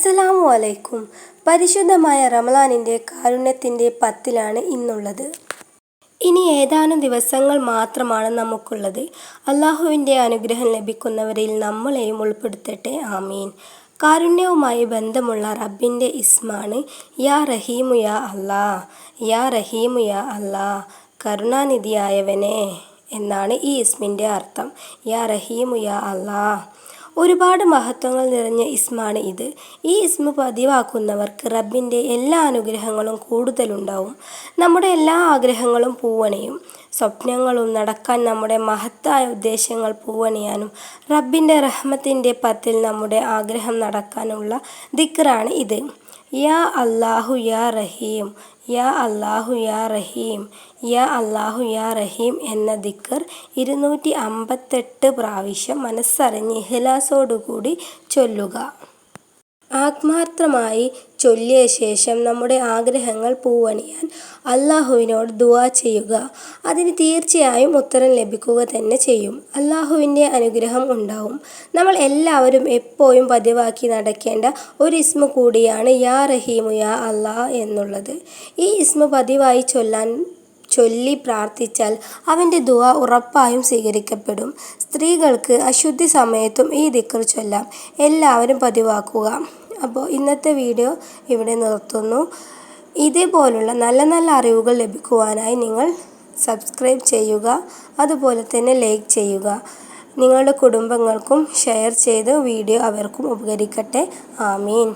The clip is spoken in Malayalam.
അസ്സലാമു അലൈക്കും. പരിശുദ്ധമായ റമലാനിന്റെ കാരുണ്യത്തിന്റെ പത്തിലാണ് ഇന്നുള്ളത്. ഇനി ഏതാനും ദിവസങ്ങൾ മാത്രമാണ് നമുക്കുള്ളത്. അള്ളാഹുവിന്റെ അനുഗ്രഹം ലഭിക്കുന്നവരിൽ നമ്മളെയും ഉൾപ്പെടുത്തട്ടെ. ആമീൻ. കാരുണ്യവുമായി ബന്ധമുള്ള റബ്ബിന്റെ ഇസ്മാണ് യാ റഹീമു യാ അല്ലാ യാ റഹീമു യാ അല്ലാ കരുണാനിധിയായവനെ എന്നാണ് ഈ ഇസ്മിന്റെ അർത്ഥം. യാ റഹീമു യാ അല്ലാ ഒരുപാട് മഹത്വങ്ങൾ നിറഞ്ഞ ഇസ്മാണ് ഇത്. ഈ ഇസ്മ പതിവാക്കുന്നവർക്ക് റബ്ബിന്റെ എല്ലാ അനുഗ്രഹങ്ങളും കൂടുതലുണ്ടാവും. നമ്മുടെ എല്ലാ ആഗ്രഹങ്ങളും പൂവണയും. സ്വപ്നങ്ങളും നടക്കാൻ നമ്മുടെ മഹത്തായ ഉദ്ദേശങ്ങൾ പൂവണിയാനും റബ്ബിന്റെ റഹ്മത്തിന്റെ പത്തിൽ നമ്മുടെ ആഗ്രഹം നടക്കാനുള്ള ദിക്റാണ് ഇത്. യാ അല്ലാഹു യാ റഹീം യാ അല്ലാഹു യാ റഹീം യാ അല്ലാഹു യാ റഹീം എന്ന ദിക്കർ ഇരുന്നൂറ്റി അമ്പത്തെട്ട് പ്രാവശ്യം മനസ്സറിഞ്ഞ് ഇഹ്ലാസോടുകൂടി ചൊല്ലുക. ആത്മാർത്ഥമായി ചൊല്ലിയ ശേഷം നമ്മുടെ ആഗ്രഹങ്ങൾ പൂവണിയാൻ അള്ളാഹുവിനോട് ദുആ ചെയ്യുക. അതിന് തീർച്ചയായും ഉത്തരം ലഭിക്കുക തന്നെ ചെയ്യും. അള്ളാഹുവിന്റെ അനുഗ്രഹം ഉണ്ടാവും. നമ്മൾ എല്ലാവരും എപ്പോഴും പതിവാക്കി നടക്കേണ്ട ഒരു ഇസ്മ കൂടിയാണ് യാ റഹീമു യാ അള്ളാഹ് എന്നുള്ളത്. ഈ ഇസ്മ പതിവായി ചൊല്ലാൻ ചൊല്ലി പ്രാർത്ഥിച്ചാൽ അവന്റെ ദുവ ഉറപ്പായും സ്വീകരിക്കപ്പെടും. സ്ത്രീകൾക്ക് അശുദ്ധി സമയത്തും ഈ ദിക്കർ ചൊല്ലാം. എല്ലാവരും പതിവാക്കുക. അപ്പോൾ ഇന്നത്തെ വീഡിയോ ഇവിടെ നിർത്തുന്നു. ഇതേപോലുള്ള നല്ല നല്ല അറിവുകൾ ലഭിക്കുവാനായി നിങ്ങൾ സബ്സ്ക്രൈബ് ചെയ്യുക അതുപോലെ തന്നെ ലൈക്ക് ചെയ്യുക. നിങ്ങളുടെ കുടുംബങ്ങൾക്കും ഷെയർ ചെയ്ത് വീഡിയോ അവർക്കും ഉപകരിക്കട്ടെ. ആമീൻ.